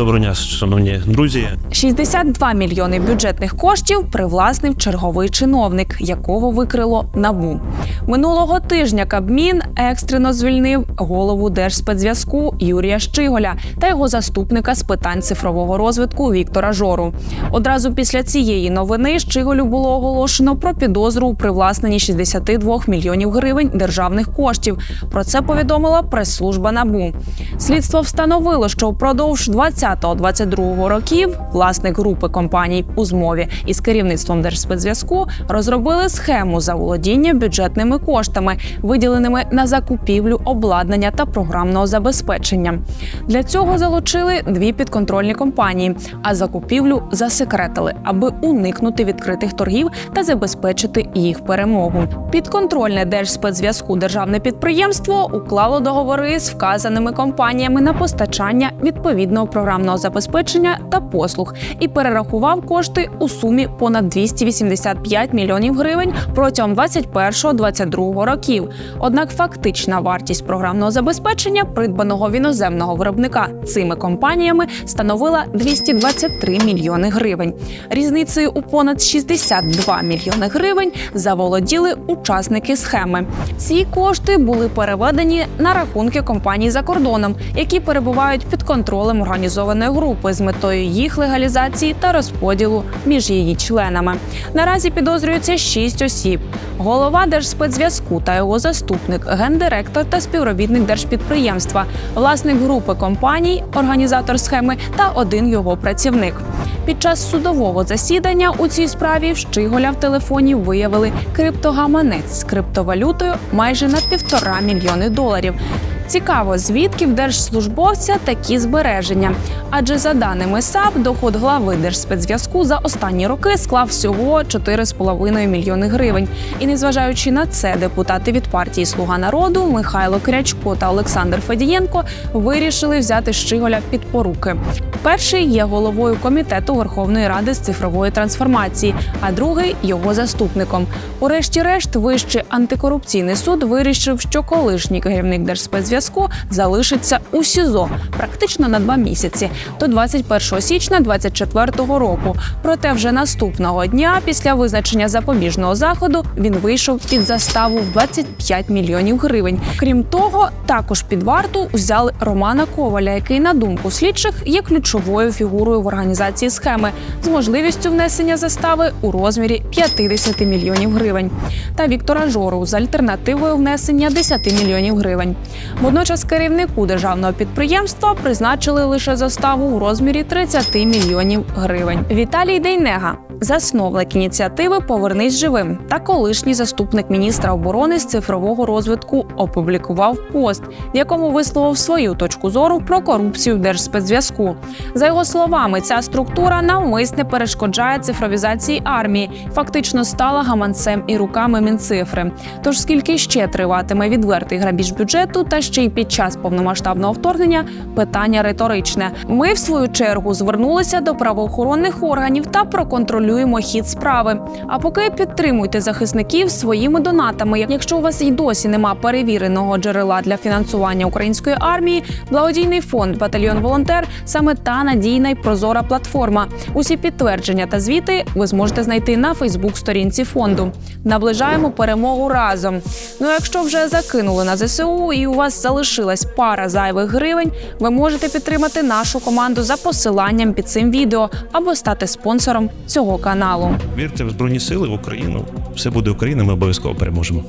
Доброго дня, шановні друзі. 62 мільйони бюджетних коштів привласнив черговий чиновник, якого викрило набу. Минулого тижня Кабмін екстрено звільнив голову Держспецзв'язку Юрія Щиголя та його заступника з питань цифрового розвитку Віктора Жору. Одразу після цієї новини Щиголю було оголошено про підозру у привласненні 62 мільйонів гривень державних коштів. Про це повідомила прес-служба НАБУ. Слідство встановило, що впродовж 20-22 років власник групи компаній у змові із керівництвом Держспецзв'язку розробили схему заволодіння бюджетними коштами, виділеними на закупівлю обладнання та програмного забезпечення. Для цього залучили дві підконтрольні компанії, а закупівлю засекретили, аби уникнути відкритих торгів та забезпечити їх перемогу. Підконтрольне Держспецзв'язку державне підприємство уклало договори з вказаними компаніями на постачання відповідного програмного забезпечення та послуг і перерахував кошти у сумі понад 285 мільйонів гривень протягом 21-22 років. Однак фактична вартість програмного забезпечення, придбаного в іноземного виробника цими компаніями, становила 223 мільйони гривень. Різницею у понад 62 мільйони гривень заволоділи учасники схеми. Ці кошти були переведені на рахунки компаній за кордоном, які перебувають під контролем організованої групи з метою їх легалізації та розподілу між її членами. Наразі підозрюється шість осіб: голова Держспецзв'язку та його заступник, гендиректор та співробітник держпідприємства, власник групи компаній, організатор схеми та один його працівник. Під час судового засідання у цій справі в Щиголя в телефоні виявили криптогаманець з криптовалютою майже на півтора мільйони доларів. Цікаво, звідки в держслужбовця такі збереження? Адже за даними САП, доход глави Держспецзв'язку за останні роки склав всього 4,5 мільйони гривень. І незважаючи на це, депутати від партії Слуга народу Михайло Крячко та Олександр Федієнко вирішили взяти Щиголя під поруки. Перший є головою комітету Верховної Ради з цифрової трансформації, а другий його заступником. Урешті-решт, вищий антикорупційний суд вирішив, що колишній керівник Держспецзв'язку залишиться у СІЗО практично на два місяці до 21 січня 2024 року. Проте вже наступного дня, після визначення запобіжного заходу, він вийшов під заставу в 25 мільйонів гривень. Крім того, також під варту взяли Романа Коваля, який на думку слідчих є ключовою фігурою в організації схеми з можливістю внесення застави у розмірі 50 мільйонів гривень, та Віктора Жору з альтернативою внесення 10 мільйонів гривень. Водночас керівнику державного підприємства призначили лише заставу у розмірі 30 мільйонів гривень. Віталій Дейнега, засновник ініціативи Повернись живим та колишній заступник міністра оборони з цифрового розвитку, опублікував пост, в якому висловив свою точку зору про корупцію в Держспецзв'язку. За його словами, ця структура навмисне перешкоджає цифровізації армії, фактично стала гаманцем і руками мінцифри. Тож скільки ще триватиме відвертий грабіж бюджету, та ще й під час повномасштабного вторгнення, питання риторичне. Ми, в свою чергу, звернулися до правоохоронних органів та проконтролюємо хід справи. А поки підтримуйте захисників своїми донатами. Якщо у вас й досі нема перевіреного джерела для фінансування української армії, благодійний фонд Батальйон Волонтер саме та надійна й прозора платформа. Усі підтвердження та звіти ви зможете знайти на Фейсбук-сторінці фонду. Наближаємо перемогу разом. Ну, якщо вже закинули на ЗСУ і у вас залишилась пара зайвих гривень, ви можете підтримати нашу команду за посиланням під цим відео або стати спонсором цього каналу. Вірте в Збройні Сили в Україну. Все буде Україна, ми обов'язково переможемо.